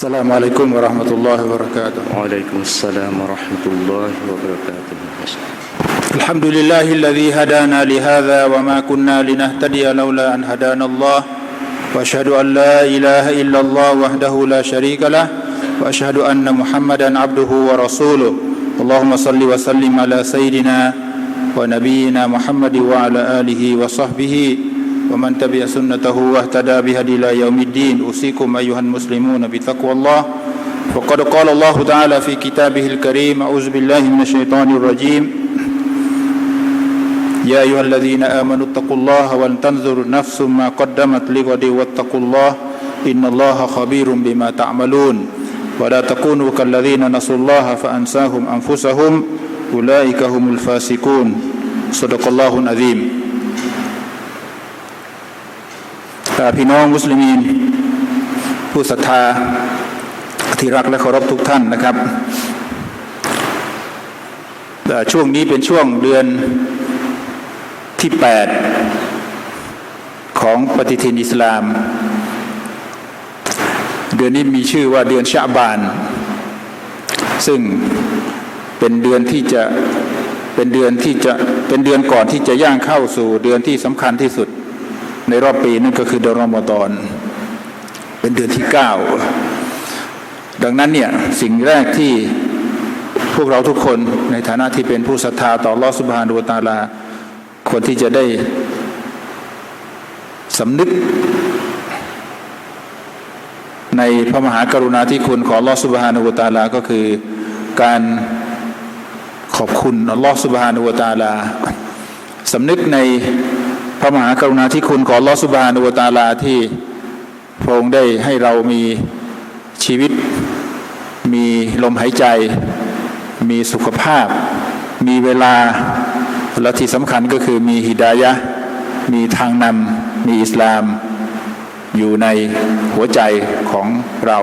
Assalamualaikum warahmatullahi wabarakatuh. Waalaikumsalam warahmatullahi wabarakatuh. Alhamdulillahillazi hadana li hadza wama kunna linahtadiya laula an hadana Allah. Wa asyhadu an la ilaha illallah wahdahu la syarikalah wa asyhadu anna Muhammadan abduhu wa rasuluh. Allahumma salli wa sallim ala sayidina wa nabiyyina Muhammad wa ala alihi wa sahbihi ومن تبع سنته واهتدى بهدي إلى يوم الدين أوصيكم أيها المسلمون بتقوى الله. وقد قال الله تعالى في كتابه الكريم أعوذ بالله من الشيطان الرجيم. يا أيها الذين آمنوا اتقوا الله ولتنظر نفس ما قدمت لغد واتقوا الله إن الله خبير بما تعملون. ولا تكونوا كالذين نسوا الله فأنساهم أنفسهم. أولئك هم الفاسقون. صدق الله العظيم. พี่น้องมุสลิมีน ผู้ศรัทธาที่รักและเคารพทุกท่านนะครับ ช่วงนี้เป็นช่วงเดือนที่ 8 ของปฏิทินอิสลาม เดือนนี้มีชื่อว่าเดือนชาบาน ซึ่งเป็นเดือนที่จะเป็นเดือนที่จะเป็นเดือนก่อนที่จะย่างเข้าสู่เดือนที่สำคัญที่สุด ในรอบปีนั่นก็คือเดือนรอมฎอนเป็นเดือนที่เก้าดังนั้นเนี่ยสิ่งแรกที่พวกเราทุกคนในฐานะที่เป็นผู้ศรัทธาต่อลอสุบฮานุวะตาลาควรที่จะได้สำนึก ในพระมหากรุณาธิคุณของลอสุบฮานุวะตาลาก็คือการขอบคุณลอสุบฮานุวะตาลาสำนึกใน พระมหากรุณาธิคุณของลอสุบานุวะตาลาที่พระองค์ได้ให้เรามีชีวิต มีลมหายใจ มีสุขภาพ มีเวลา และที่สำคัญก็คือมีฮิดายะ มีทางนำมีอิสลาม อยู่ในหัวใจของเรา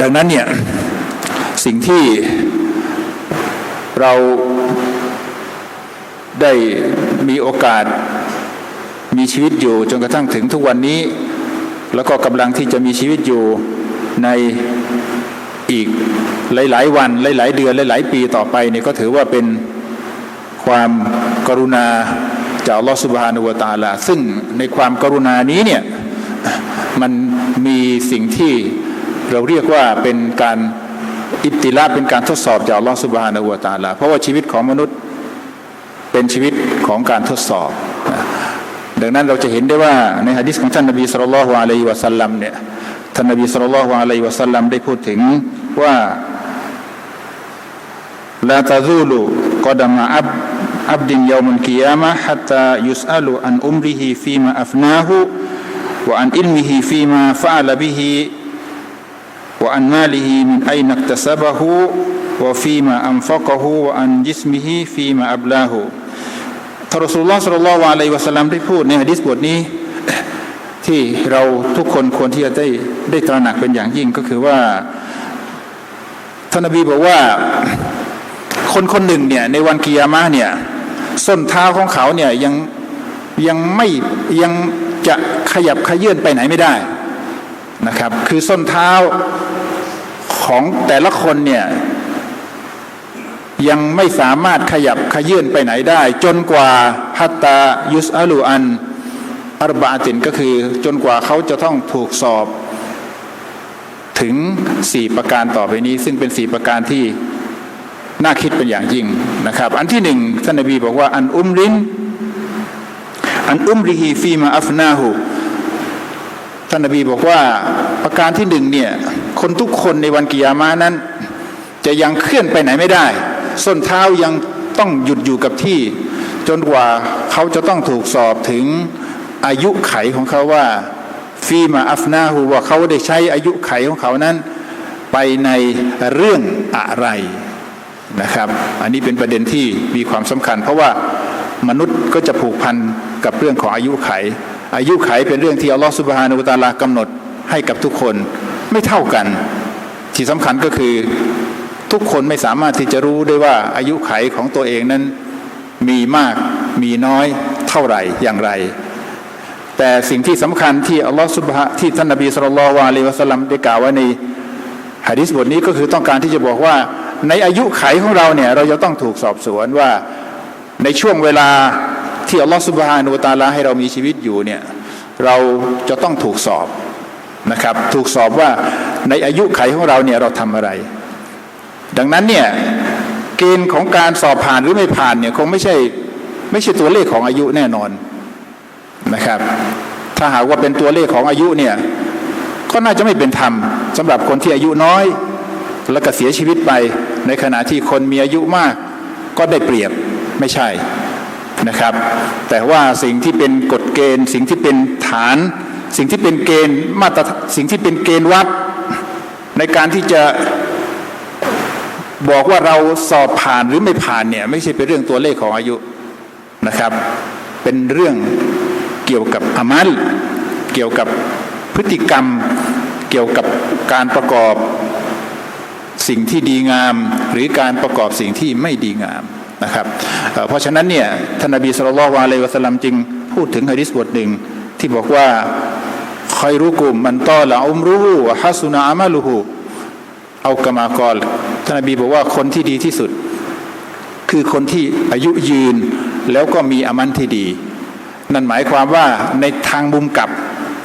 ดังนั้นเนี่ย สิ่งที่เรา ได้มีโอกาสมีชีวิตอยู่จนกระทั่งถึงทุกวันนี้ แล้วก็กำลังที่จะมีชีวิตอยู่ในอีกหลาย ๆ วันหลาย ๆ เดือนหลาย ๆ ปีต่อไปเนี่ยก็ถือว่าเป็นความกรุณาจากอัลอสุบฮานุวตาลาซึ่งในความกรุณานี้เนี่ยมันมีสิ่งที่เราเรียกว่าเป็นการอิบติลาเป็นการทดสอบจากอัลอสุบฮานุวตาลาเพราะว่าชีวิตของมนุษย์ เป็นชีวิตของการทดสอบ ดังนั้นเราจะเห็นได้ว่าในฮะดิษของท่านนบีสุลต่านละฮ์อะลัยฮิวะสัลลัมเนี่ยท่านนบีสุลต่านละฮ์อะลัยฮิวะสัลลัมได้พูดถึงว่าลาตาซูลูกอดามะอับอับดินยามุลกิยามะฮัตตายุสอัลูอันอุมริฮิฟีมาอัฟนาหูวะอันอิลมิฮิฟีมาฟะอัลบิฮิวะอันมาลิฮิมินอัยนักตะซบะฮูวะฟีมาอันฟักะฮูวะอันจิสมิฮิฟีมาอับลาหู ทารอสูลุลลอฮ์สุลลอฮุอะลัยวะสลัมได้พูดในหะดีษบทนี้ ที่เราทุกคนควรที่จะได้ได้ตระหนักเป็นอย่างยิ่งก็คือว่าท่านนบีบอกว่าคนคนหนึ่งเนี่ยในวันกิยามะเนี่ยส้นเท้าของเขาเนี่ยยังยังไม่ยังจะขยับขยื่นไปไหนไม่ได้นะครับ คือส้นเท้าของแต่ละคนเนี่ย ยังไม่สามารถขยับขยื่นไปไหนได้ จนกว่าฮัตตายุสอาลูอันอัรบาตินก็คือจนกว่าเขาจะต้องถูกสอบ ถึงสี่ประการต่อไปนี้ ซึ่งเป็นสี่ประการที่น่าคิดเป็นอย่างยิ่งนะครับ อันที่หนึ่งท่านนบีบอกว่า อันอุมรินอันอุมริฮีฟีมาอัฟนาหูท่านนบีบอกว่าประการที่หนึ่งเนี่ยคนทุกคนในวันกิยามะนั้น จะยังเคลื่อนไปไหนไม่ได้ ส้นเท้ายังต้องหยุดอยู่กับที่ จนกว่าเขาจะต้องถูกสอบถึงอายุไขของเขาว่าฟีมาอัฟนาหูว่าเขาได้ใช้อายุไขของเขานั้น ไปในเรื่องอะไรนะครับ อันนี้เป็นประเด็นที่มีความสำคัญ เพราะว่ามนุษย์ก็จะผูกพันกับเรื่องของอายุไข อายุไขเป็นเรื่องที่อัลลอฮฺสุบฮานุตาลากำหนดให้กับทุกคนไม่เท่ากัน ที่สำคัญก็คือ ทุกคนไม่สามารถที่จะรู้ได้ว่าอายุไขของตัวเองนั้นมีมากมีน้อยเท่าไหร่อย่างไร แต่สิ่งที่สำคัญที่อัลลอฮฺสุบฮะที่ท่านนบีสุลต่านละอะลัยฮิวะสัลลัมได้กล่าวไว้ในฮะดิษบทนี้ก็คือต้องการที่จะบอกว่า ในอายุไขของเราเนี่ยเราจะต้องถูกสอบสวนว่าในช่วงเวลาที่อัลลอฮฺสุบฮานุตาลาให้เรามีชีวิตอยู่เนี่ยเราจะต้องถูกสอบนะครับ ถูกสอบว่าในอายุไขของเราเนี่ยเราทำอะไร ดังนั้นเนี่ยเกณฑ์ของการสอบผ่านหรือไม่ผ่านเนี่ยคงไม่ใช่ไม่ใช่ตัวเลขของอายุแน่นอนนะครับ ถ้าหากว่าเป็นตัวเลขของอายุเนี่ยก็น่าจะไม่เป็นธรรมสำหรับคนที่อายุน้อย แล้วก็เสียชีวิตไป ในขณะที่คนมีอายุมากก็ได้เปรียบไม่ใช่นะครับ แต่ว่าสิ่งที่เป็นกฎเกณฑ์ สิ่งที่เป็นฐาน สิ่งที่เป็นเกณฑ์มาตรสิ่งที่เป็นเกณฑ์วัด ในการที่จะ บอกว่าเราสอบผ่านหรือไม่ผ่านเนี่ยไม่ใช่เป็นเรื่องตัวเลขของอายุนะครับ เป็นเรื่องเกี่ยวกับอามัลเกี่ยวกับพฤติกรรม เกี่ยวกับการประกอบสิ่งที่ดีงาม หรือการประกอบสิ่งที่ไม่ดีงามนะครับเพราะฉะนั้นเนี่ยท่านนบีสุลต่านละอะลัยวะสลัมจึงพูดถึงฮะดิษบทหนึ่งที่บอกว่าคอยรู้กลุ่มมันตอละอุมรูฮูฮัสุนาอามาลูฮูเอากรรมากรานนบีบอกว่าคนที่ดีที่สุด คือคนที่อายุยืนแล้วก็มีอามันที่ดี นั่นหมายความว่าในทางมุมกลับ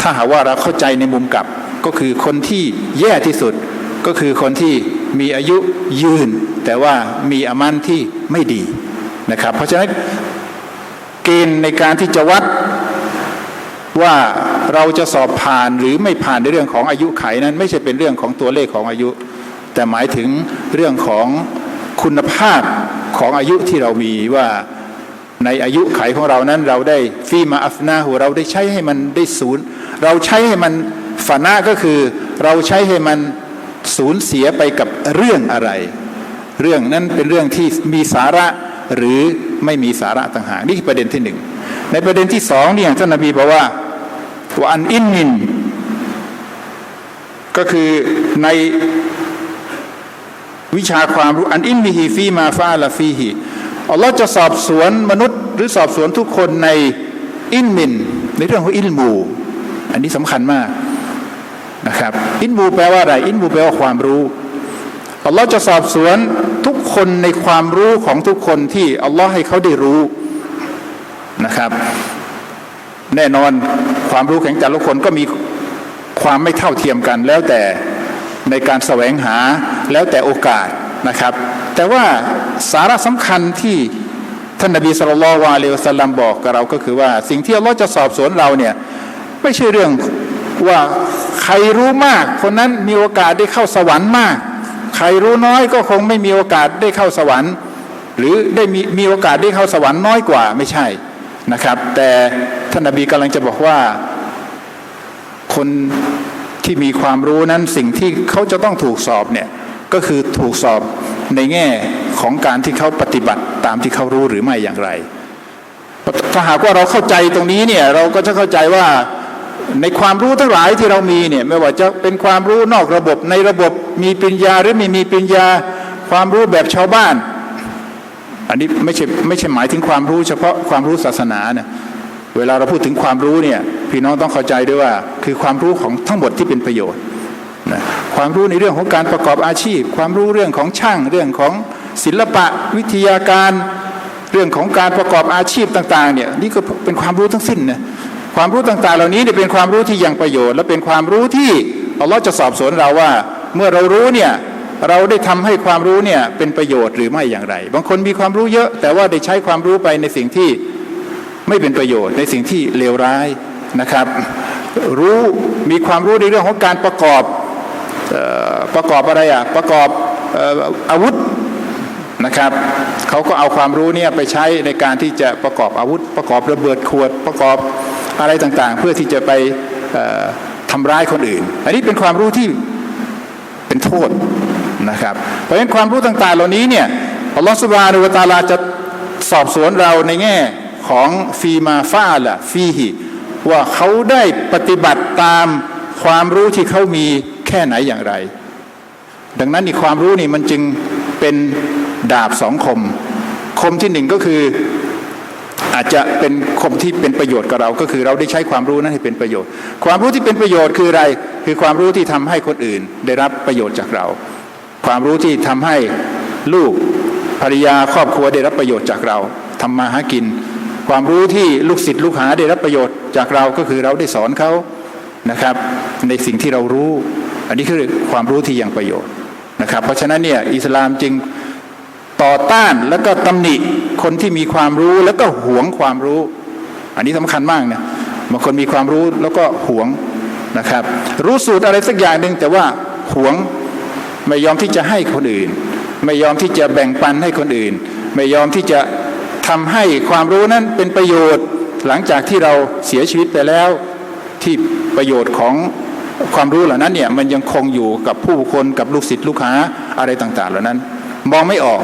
ถ้าหากว่าเราเข้าใจในมุมกลับ ก็คือคนที่แย่ที่สุด ก็คือคนที่มีอายุยืน แต่ว่ามีอามันที่ไม่ดีนะครับ เพราะฉะนั้นเกณฑ์ในการที่จะวัดว่าเราจะสอบผ่านหรือไม่ผ่านในเรื่องของอายุไขนั้น ไม่ใช่เป็นเรื่องของตัวเลขของอายุ แต่หมายถึงเรื่องของคุณภาพของอายุที่เรามีว่าในอายุไขของเรานั้นเราได้ฟีมาอัฟนาหูเราได้ใช้ให้มันได้ศูนย์ เราใช้ให้มันฟานะก็คือเราใช้ให้มันสูญเสียไปกับเรื่องอะไร เรื่องนั้นเป็นเรื่องที่มีสาระหรือไม่มีสาระต่างหากนี่คือประเด็นที่หนึ่งในประเด็นที่สองเนี่ยท่านนบีบอกว่าอันอินมิน ก็คือใน วิชาความรู้อันอินมิฮีฟีมาฟาลาฟีฮีอัลลอฮ์จะสอบสวนมนุษย์ หรือสอบสวนทุกคนในอินมิน ในเรื่องของอิลมู อันนี้สำคัญมากนะครับ อินมูแปลว่าอะไร อินมูแปลว่าความรู้อัลลอฮ์จะสอบสวนทุกคนในความรู้ของทุกคนที่อัลลอฮ์ให้เขาได้รู้นะครับ แน่นอนความรู้ของแต่ละคนก็มีความไม่เท่าเทียมกันแล้วแต่ในการแสวงหา แล้วแต่โอกาสนะครับ แต่ว่าสาระสำคัญที่ท่านนบีสุลต่านวาเลวสัลลัมบอกกับเราก็คือว่า สิ่งที่อัลลอฮ์จะสอบสวนเราเนี่ยไม่ใช่เรื่องว่าใครรู้มาก คนนั้นมีโอกาสได้เข้าสวรรค์มาก ใครรู้น้อยก็คงไม่มีโอกาสได้เข้าสวรรค์ หรือได้มีมีโอกาสได้เข้าสวรรค์น้อยกว่าไม่ใช่นะครับ แต่ท่านนบีกำลังจะบอกว่าคนที่มีความรู้นั้นสิ่งที่เขาจะต้องถูกสอบเนี่ย ก็คือถูกสอบในแง่ของการที่เขาปฏิบัติตามที่เขารู้หรือไม่อย่างไร ถ้าหากว่าเราเข้าใจตรงนี้เนี่ยเราก็จะเข้าใจว่าในความรู้ทั้งหลายที่เรามีเนี่ยไม่ว่าจะเป็นความรู้นอกระบบในระบบมีปริญญาหรือไม่มีปริญญาความรู้แบบชาวบ้าน อันนี้ไม่ใช่ไม่ใช่หมายถึงความรู้เฉพาะความรู้ศาสนาเนี่ยเวลาเราพูดถึงความรู้เนี่ยพี่น้องต้องเข้าใจด้วยว่า คือความรู้ของทั้งหมดที่เป็นประโยชน์ นะความรู้ในเรื่องของการประกอบอาชีพ ความรู้เรื่องของช่าง เรื่องของศิลปะวิทยาการ เรื่องของการประกอบอาชีพต่างๆเนี่ยนี่ก็เป็นความรู้ทั้งสิ้นนะความรู้ต่างๆ เหล่านี้เนี่ยเป็นความรู้ที่ยังประโยชน์ และเป็นความรู้ที่อัลลอฮ์จะสอบสวนเราว่า เมื่อเรารู้เนี่ยเราได้ทำให้ความรู้เนี่ยเป็นประโยชน์หรือไม่อย่างไร บางคนมีความรู้เยอะ แต่ว่าได้ใช้ความรู้ไปในสิ่งที่ไม่เป็นประโยชน์ในสิ่งที่เลวร้ายนะครับ รู้มีความรู้ในเรื่องของการประกอบ ประกอบอะไรอะประกอบออาวุธนะครับเขาก็เอาความรู้เนี่ยไปใช้ในการที่จะประกอบอาวุธ ประกอบระเบิดขวดประกอบอะไรต่างๆ เพื่อที่จะไปเอ่อทำร้ายคนอื่น อันนี้เป็นความรู้ที่เป็นโทษนะครับ เพราะฉะนั้นความรู้ต่างๆ เหล่านี้เนี่ยอัลลอฮฺสุบานุวตาลาจะสอบสวนเราในแง่ของฟีมาฟาละฟีฮิว่าเขาได้ปฏิบัติตามความรู้ที่เขามี แค่ไหนอย่างไร ดังนั้นนี่ความรู้นี่มันจึงเป็นดาบสองคม คมที่หนึ่งก็คืออาจจะเป็นคมที่เป็นประโยชน์กับเรา ก็คือเราได้ใช้ความรู้นั้นให้เป็นประโยชน์ ความรู้ที่เป็นประโยชน์คืออะไร คือความรู้ที่ทำให้คนอื่น ได้รับประโยชน์จากเรา ความรู้ที่ทำให้ลูกภรรยาครอบครัวได้รับประโยชน์จากเราทำมาหากิน ความรู้ที่ลูกศิษย์ลูกหาได้รับประโยชน์จากเราก็คือเราได้สอนเขานะครับ ในสิ่งที่เรารู้ อันนี้คือความรู้ที่ยังประโยชน์นะครับ เพราะฉะนั้นเนี่ยอิสลามจึงต่อต้านแล้วก็ตำหนิคนที่มีความรู้แล้วก็หวงความรู้ อันนี้สำคัญมากนะบางคนมีความรู้แล้วก็หวงนะครับ รู้สูตรอะไรสักอย่างหนึ่งแต่ว่าหวงไม่ยอมที่จะให้คนอื่น ไม่ยอมที่จะแบ่งปันให้คนอื่น ไม่ยอมที่จะทำให้ความรู้นั้นเป็นประโยชน์หลังจากที่เราเสียชีวิตไปแล้วที่ประโยชน์ของ ความรู้เหล่านั้นเนี่ยมันยังคงอยู่กับผู้คนกับลูกศิษย์ลูกหาอะไรต่าง ๆ เหล่านั้น มองไม่ออก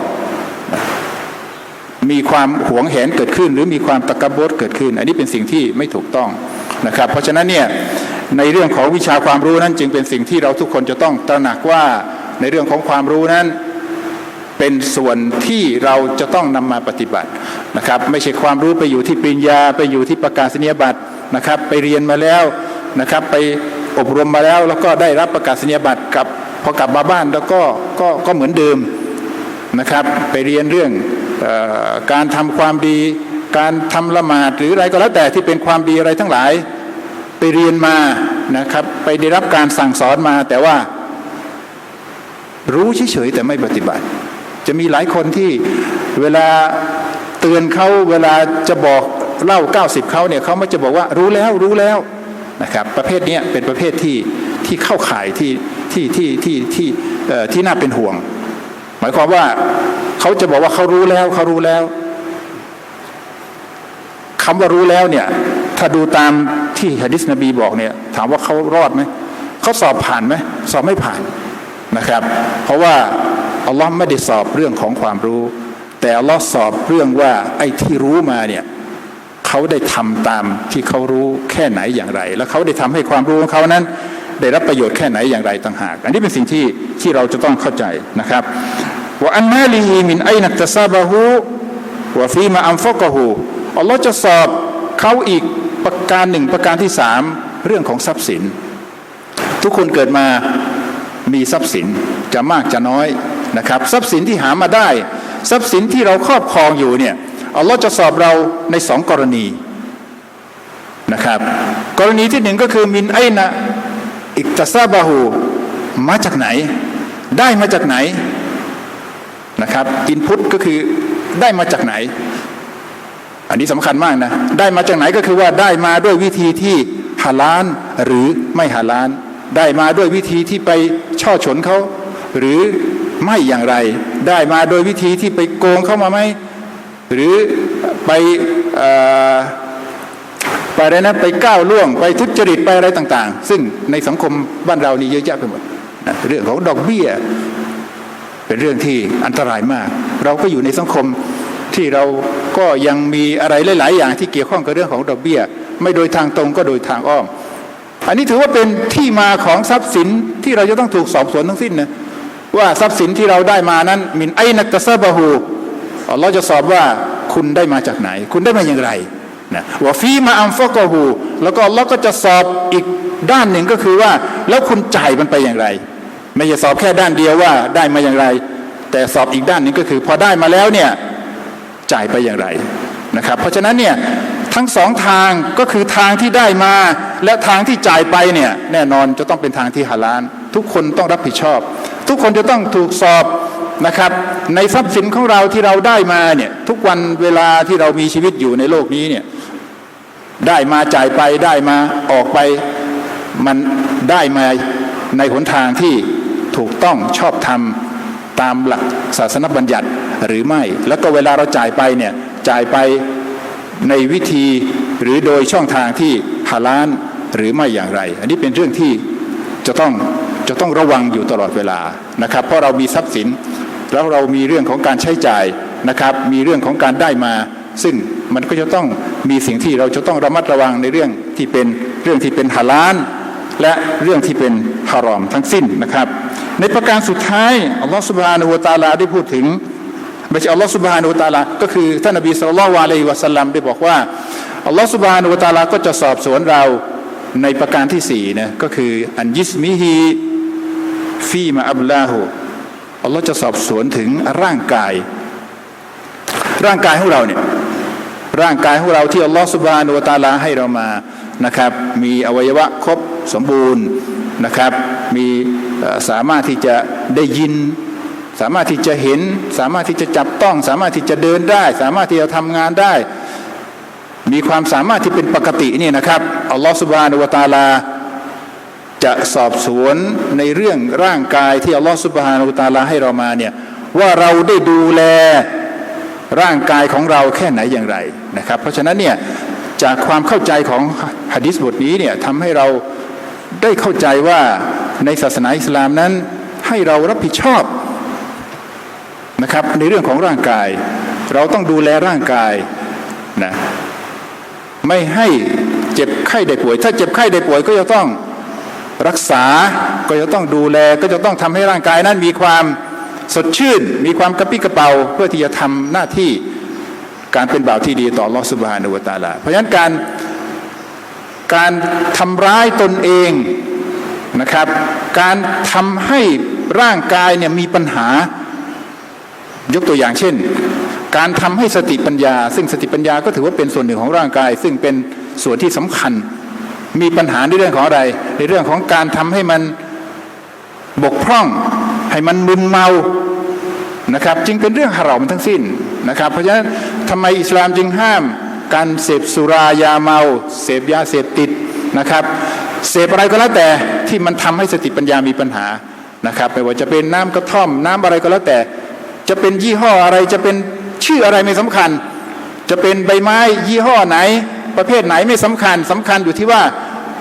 มีความหวงแหนเกิดขึ้น หรือมีความตะกบดเกิดขึ้น อันนี้เป็นสิ่งที่ไม่ถูกต้องนะครับ เพราะฉะนั้นเนี่ยในเรื่องของวิชาความรู้นั้นจึงเป็นสิ่งที่เราทุกคนจะต้องตระหนักว่าในเรื่องของความรู้นั้นเป็นส่วนที่เราจะต้องนำมาปฏิบัตินะครับ ไม่ใช่ความรู้ไปอยู่ที่ปริญญา ไปอยู่ที่ประกาศนียบัตรนะครับ ไปเรียนมาแล้วนะครับไป อบรมมาแล้ว แล้วก็ได้รับประกาศนียบัตรกับพอกลับมาบ้านแล้วก็ก็ก็เหมือนเดิมนะครับ ไปเรียนเรื่องออการทำความดี การทำละหมาดหรืออะไรก็แล้วแต่ที่เป็นความดีอะไรทั้งหลาย ไปเรียนมานะครับ ไปได้รับการสั่งสอนมาแต่ว่า รู้เฉยๆแต่ไม่ปฏิบัติ จะมีหลายคนที่เวลาเตือนเขาเวลาจะบอกเล่า 90เขาเนี่ยเขาไม่จะบอกว่ารู้แล้วรู้แล้ว นะครับ ประเภทนี้เป็นประเภทที่ที่เข้าข่ายที่ที่ที่ที่ที่เอ่ที่น่าเป็นห่วง หมายความว่าเขาจะบอกว่าเขารู้แล้วเขารู้แล้วคำว่ารู้แล้วเนี่ย ถ้าดูตามที่ฮะดิษนบีบอกเนี่ย ถามว่าเขารอดไหมเขาสอบผ่านไหมสอบไม่ผ่านนะครับ เพราะว่าอัลลอฮ์ไม่ได้สอบเรื่องของความรู้ แต่อัลลอฮ์สอบเรื่องว่าไอ้ที่รู้มาเนี่ย เขาได้ทำตามที่เขารู้แค่ไหนอย่างไร แล้วเขาได้ทำให้ความรู้ของเขานั้น ได้รับประโยชน์แค่ไหนอย่างไรต่างหาก อันนี้เป็นสิ่งที่ที่เราจะต้องเข้าใจนะครับว่าอันมาลีฮีมินไอนักตะซาบะฮูวะฟีมาอัมฟกะฮูอัลลอฮ์จะสอบเขาอีกประการหนึ่งประการที่สามเรื่องของทรัพย์สิน ทุกคนเกิดมามีทรัพย์สินจะมากจะน้อยนะครับ ทรัพย์สินที่หามาได้ ทรัพย์สินที่เราครอบครองอยู่เนี่ย อัลลอฮ์จะสอบเราในสองกรณีนะครับ กรณีที่หนึ่งก็คือมินไอนะอิกตซาบาหูมาจากไหน ได้มาจากไหนนะครับอินพุตก็คือได้มาจากไหน อันนี้สำคัญมากนะ ได้มาจากไหนก็คือว่าได้มาด้วยวิธีที่ฮาลานหรือไม่ฮาลาน ได้มาด้วยวิธีที่ไปช่อฉนเขาหรือไม่อย่างไร ได้มาโดยวิธีที่ไปโกงเข้ามาไหม หรือไปเอ่อไปอะไรนะไปก้าวล่วงไปทุจริตไปอะไรต่าง ๆ ซึ่งในสังคมบ้านเรานี่เยอะแยะไปหมดนะเรื่องของดอกเบี้ย เป็นเรื่องที่อันตรายมาก เราก็อยู่ในสังคมที่เราก็ยังมีอะไรหลาย ๆ อย่างที่เกี่ยวข้องกับเรื่องของดอกเบี้ย ไม่โดยทางตรงก็โดยทางอ้อม อันนี้ถือว่าเป็นที่มาของทรัพย์สินที่เราจะต้องถูกสอบสวนทั้งสิ้นนะว่าทรัพย์สินที่เราได้มานั้นมินไอนักตะซาบะฮู อัลลอฮ์จะสอบว่าคุณได้มาจากไหน คุณได้มาอย่างไรนะว่าฟีมาอัมฟะกะฮูแล้วก็อัลลอฮ์ก็จะสอบอีกด้านหนึ่งก็คือว่า แล้วคุณจ่ายมันไปอย่างไร ไม่ใช่สอบแค่ด้านเดียวว่าได้มาอย่างไร แต่สอบอีกด้านหนึ่งก็คือ พอได้มาแล้วเนี่ยจ่ายไปอย่างไรนะครับ เพราะฉะนั้นเนี่ยทั้งสองทางก็คือทางที่ได้มา และทางที่จ่ายไปเนี่ยแน่นอนจะต้องเป็นทางที่ฮาลาลทุกคนต้องรับผิดชอบ ทุกคนจะต้องถูกสอบ นะครับ ในทรัพย์สินของเราที่เราได้มาเนี่ยทุกวันเวลาที่เรามีชีวิตอยู่ในโลกนี้เนี่ยได้มาจ่ายไปได้มาออกไปมันได้มาในหนทางที่ถูกต้องชอบธรรมตามหลักศาสนบัญญัติหรือไม่ แล้วก็เวลาเราจ่ายไปเนี่ยจ่ายไปในวิธีหรือโดยช่องทางที่ฮาลาลหรือไม่อย่างไร อันนี้เป็นเรื่องที่จะต้องจะต้องระวังอยู่ตลอดเวลานะครับ เพราะเรามีทรัพย์สิน แล้วเรามีเรื่องของการใช้จ่ายนะครับ มีเรื่องของการได้มา ซึ่งมันก็จะต้องมีสิ่งที่เราจะต้องระมัดระวังในเรื่องที่เป็นเรื่องที่เป็นฮาลาลและเรื่องที่เป็นฮารอมทั้งสิ้นนะครับ ในประการสุดท้ายอัลลอฮฺสุบฮานะฮูวะตาลาได้พูดถึงไม่ใช่อัลลอฮฺสุบฮานุตาลา ก็คือท่านนบีสุลต่านอะลัยวะสัลลัมได้บอกว่าอัลลอฮฺสุบฮานุตาลาก็จะสอบสวนเราในประการที่สี่นะก็คืออันยิสมิฮีฟีมาอับลาหู อัลลอฮ์จะสอบสวนถึงร่างกาย ร่างกายของเราเนี่ยร่างกายของเราที่อัลลอฮฺสุบานุตาลาให้เรามานะครับมีอวัยวะครบสมบูรณ์นะครับมีสามารถที่จะได้ยิน สามารถที่จะเห็น สามารถที่จะจับต้อง สามารถที่จะเดินได้ สามารถที่จะทำงานได้ มีความสามารถที่เป็นปกตินี่นะครับอัลลอฮฺสุบานุตาลา จะสอบสวนในเรื่องร่างกายที่อัลลอฮฺสุบฮานุวะตาลาให้เรามาเนี่ยว่าเราได้ดูแลร่างกายของเราแค่ไหนอย่างไรนะครับ เพราะฉะนั้นเนี่ยจากความเข้าใจของฮะดิษบทนี้เนี่ยทำให้เราได้เข้าใจว่าในศาสนาอิสลามนั้นให้เรารับผิดชอบนะครับในเรื่องของร่างกาย เราต้องดูแลร่างกายนะไม่ให้เจ็บไข้ได้ป่วย ถ้าเจ็บไข้ได้ป่วยก็จะต้อง รักษาก็จะต้องดูแลก็จะต้องทำให้ร่างกายนั้นมีความสดชื่น มีความกระปี้กระเป๋าเพื่อที่จะทำหน้าที่การเป็นบ่าวที่ดีต่อลอสุบฮานุวตาลาเพราะฉะนั้นการการทำร้ายตนเองนะครับ การทำให้ร่างกายเนี่ยมีปัญหายกตัวอย่างเช่น การทำให้สติปัญญา ซึ่งสติปัญญาก็ถือว่าเป็นส่วนหนึ่งของร่างกาย ซึ่งเป็นส่วนที่สำคัญ มีปัญหาในเรื่องของอะไร ในเรื่องของการทำให้มันบกพร่อง ให้มันมึนเมานะครับ จึงเป็นเรื่องฮารอมทั้งสิ้นนะครับ เพราะฉะนั้นทำไมอิสลามจึงห้าม การเสพสุรายาเมา เสพยาเสพติดนะครับเสพอะไรก็แล้วแต่ที่มันทำให้สติปัญญามีปัญหานะครับไม่ว่าจะเป็นน้ำกระท่อม น้ำอะไรก็แล้วแต่ จะเป็นยี่ห้ออะไรจะเป็นชื่ออะไรไม่สำคัญ จะเป็นใบไม้ยี่ห้อไหน ประเภทไหนไม่สำคัญสำคัญอยู่ที่ว่า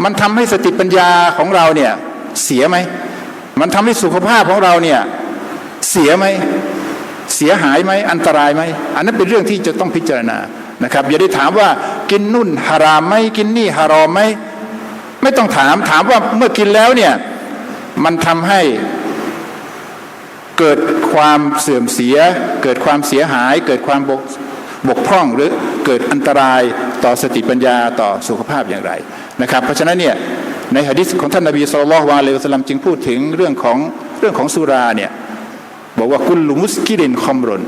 มันทำให้สติปัญญาของเราเนี่ยเสียไหม มันทำให้สุขภาพของเราเนี่ยเสียไหม เสียหายไหม อันตรายไหม อันนั้นเป็นเรื่องที่จะต้องพิจารณานะครับ อย่าได้ถามว่ากินนุ่นฮารามไหมกินนี่ฮารอมไหมไม่ต้องถามถามว่าเมื่อกินแล้วเนี่ยมันทำให้เกิดความเสื่อมเสีย เกิดความเสียหาย เกิดความบกบกพร่องหรือเกิดอันตรายต่อสติปัญญาต่อสุขภาพอย่างไร นะครับเพราะฉะนั้นเนี่ยในหะดีษของท่านนบีสุลต่านละฮ์วาเลวะสลัมจึงพูดถึงเรื่องของเรื่องของสุราเนี่ยบอกว่ากุลลุมุสกิรินคอมรน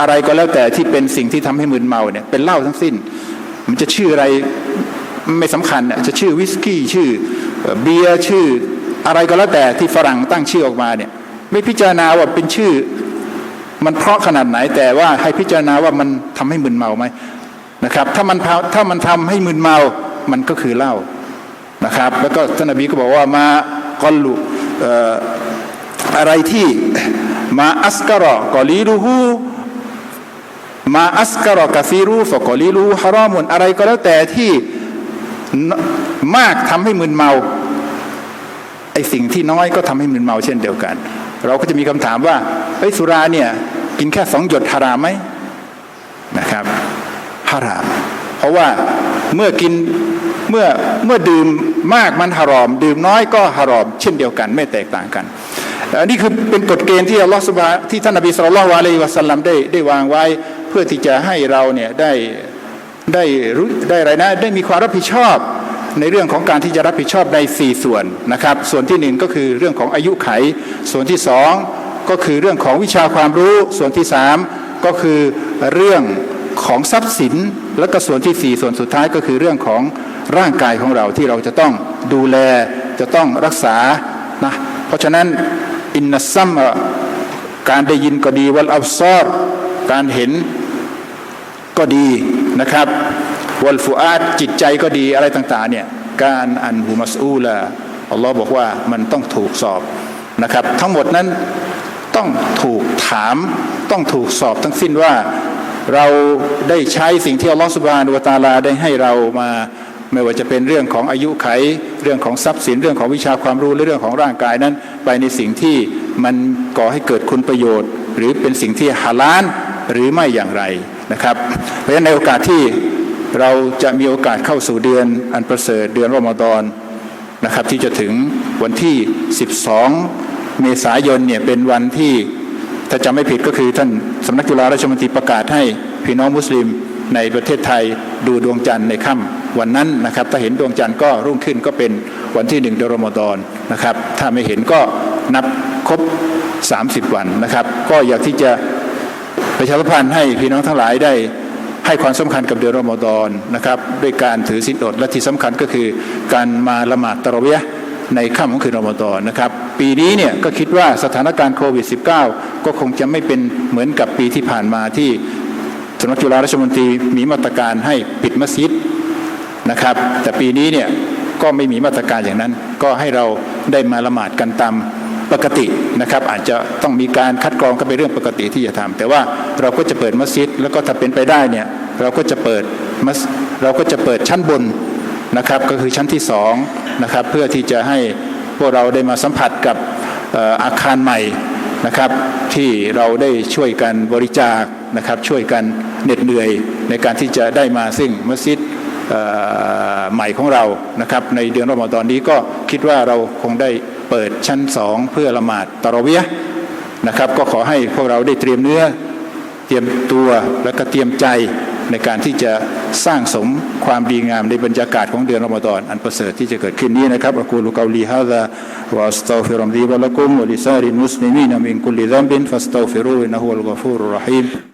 อะไรก็แล้วแต่ที่เป็นสิ่งที่ทำให้มึนเมาเนี่ยเป็นเหล้าทั้งสิ้น มันจะชื่ออะไรไม่สำคัญน่ะจะชื่อวิสกี้ชื่อเบียร์ชื่ออะไรก็แล้วแต่ที่ฝรั่งตั้งชื่อออกมาเนี่ยไม่พิจารณาว่าเป็นชื่อ มันเพราะขนาดไหนแต่ว่าให้พิจารณาว่ามันทำให้มึนเมาไหมนะครับถ้ามันพาถ้ามันทำให้มึนเมามันก็คือเหล้า นะครับ แล้วก็ท่านนบีก็บอกว่ามากอลุอะไรที่มาอัสการะกอลีรูฮูมาอัสการะกาซีรูฟกอลีรูฮารอมุนอะไรก็แล้วแต่ที่มากทำให้มึนเมาไอสิ่งที่น้อยก็ทำให้มึนเมาเช่นเดียวกัน เราก็จะมีคำถามว่าเอ้ยสุราเนี่ยกินแค่สองหยดฮารามไหมนะครับฮาราม เพราะว่าเมื่อกิน เมื่อเมื่อดื่มมากมันฮารอม ดื่มน้อยก็ฮารอม เช่นเดียวกันไม่แตกต่างกันอันนี้คือเป็นกฎเกณฑ์ที่อัลลอฮฺสุบฮาที่ท่านนบีสุลต่านละฮ์อะลัยฮิวะสัลลัมได้ได้วางไว้เพื่อที่จะให้เราเนี่ยได้ได้รู้ได้ไรนะได้มีความรับผิดชอบในเรื่องของการที่จะรับผิดชอบใน 4 ส่วนนะครับ ส่วนที่หนึ่งก็คือเรื่องของอายุไข ส่วนที่สองก็คือเรื่องของวิชาความรู้ ส่วนที่สามก็คือเรื่องของทรัพย์สิน และก็ส่วนที่สี่ส่วนสุดท้ายก็คือเรื่องของ ร่างกายของเราที่เราจะต้องดูแลจะต้องรักษานะเพราะฉะนั้นอินนัสซัมการได้ยินก็ดีวัลอับซอรการเห็นก็ดีนะครับวัลฟูอาดจิตใจก็ดีอะไรต่างๆเนี่ยการอันฮูมัสอูลาอัลลอฮ์บอกว่ามันต้องถูกสอบนะครับ ทั้งหมดนั้นต้องถูกถามต้องถูกสอบทั้งสิ้นว่าเราได้ใช้สิ่งที่อัลลอฮ์สุบานุวตาลาได้ให้เรามา ไม่ว่าจะเป็นเรื่องของอายุไข เรื่องของทรัพย์สินเรื่องของวิชาความรู้หรือเรื่องของร่างกายนั้น ไปในสิ่งที่มันก่อให้เกิดคุณประโยชน์ หรือเป็นสิ่งที่ฮาลาลหรือไม่อย่างไรนะครับ เพราะฉะนั้นในโอกาสที่เราจะมีโอกาสเข้าสู่เดือนอันประเสริฐเดือนรอมฎอนนะครับที่จะถึงวันที่ 12 เมษายนเนี่ยเป็นวันที่ถ้าจำไม่ผิดก็คือท่านสำนักจุฬาราชมนตรีประกาศให้พี่น้องมุสลิมในประเทศไทยดูดวงจันทร์ในค่ำ วันนั้นนะครับถ้าเห็นดวงจันทร์ก็รุ่งขึ้นก็เป็นวันที่หนึ่งเดือนรอมฎอนนะครับถ้าไม่เห็นก็นับครบ 30 วันนะครับ ก็อยากที่จะประชาสัมพันธ์ให้พี่น้องทั้งหลายได้ให้ความสำคัญกับเดือนรอมฎอนนะครับด้วยการถือศีลอดและที่สำคัญก็คือการมาละหมาดตะระเวียในค่ำของคืนรอมฎอนนะครับ ปีนี้เนี่ยก็คิดว่าสถานการณ์โควิด -19 ก็คงจะไม่เป็นเหมือนกับปีที่ผ่านมาที่สำนักจุฬาราชมนตรีมีมาตรการให้ปิดมัสยิด นะครับ แต่ปีนี้เนี่ยก็ไม่มีมาตรการอย่างนั้น ก็ให้เราได้มาละหมาดกันตามปกตินะครับ อาจจะต้องมีการคัดกรองก็เป็นเรื่องปกติที่จะทำแต่ว่าเราก็จะเปิดมัสยิด แล้วก็ถ้าเป็นไปได้เนี่ยเราก็จะเปิดมัสเราก็จะเปิดชั้นบนนะครับ ก็คือชั้นที่สองนะครับเพื่อที่จะให้พวกเราได้มาสัมผัสกับอาคารใหม่นะครับ ที่เราได้ช่วยกันบริจาคนะครับ ช่วยกันเหน็ดเหนื่อยในการที่จะได้มาซึ่งมัสยิด ใหม่ของเรานะครับในเดือนรอมฎอนนี้ก็คิดว่าเราคงได้เปิดชั้นสองเพื่อละหมาดตะรเวียนะครับ ก็ขอให้พวกเราได้เตรียมเนื้อเตรียมตัวและก็เตรียมใจในการที่จะสร้างสมความดีงามในบรรยากาศของเดือนรอมฎอนอันประเสริฐที่จะเกิดขึ้นนี้นะครับอักูลุกาลีฮะซาวะอัสตัฆฟิรุลลีวะละกุมวลิซาริลมุสลิมีนมินกุลิซัมบินฟัสตัฆฟิรูอินะฮุลกอฟูรุรราฮีม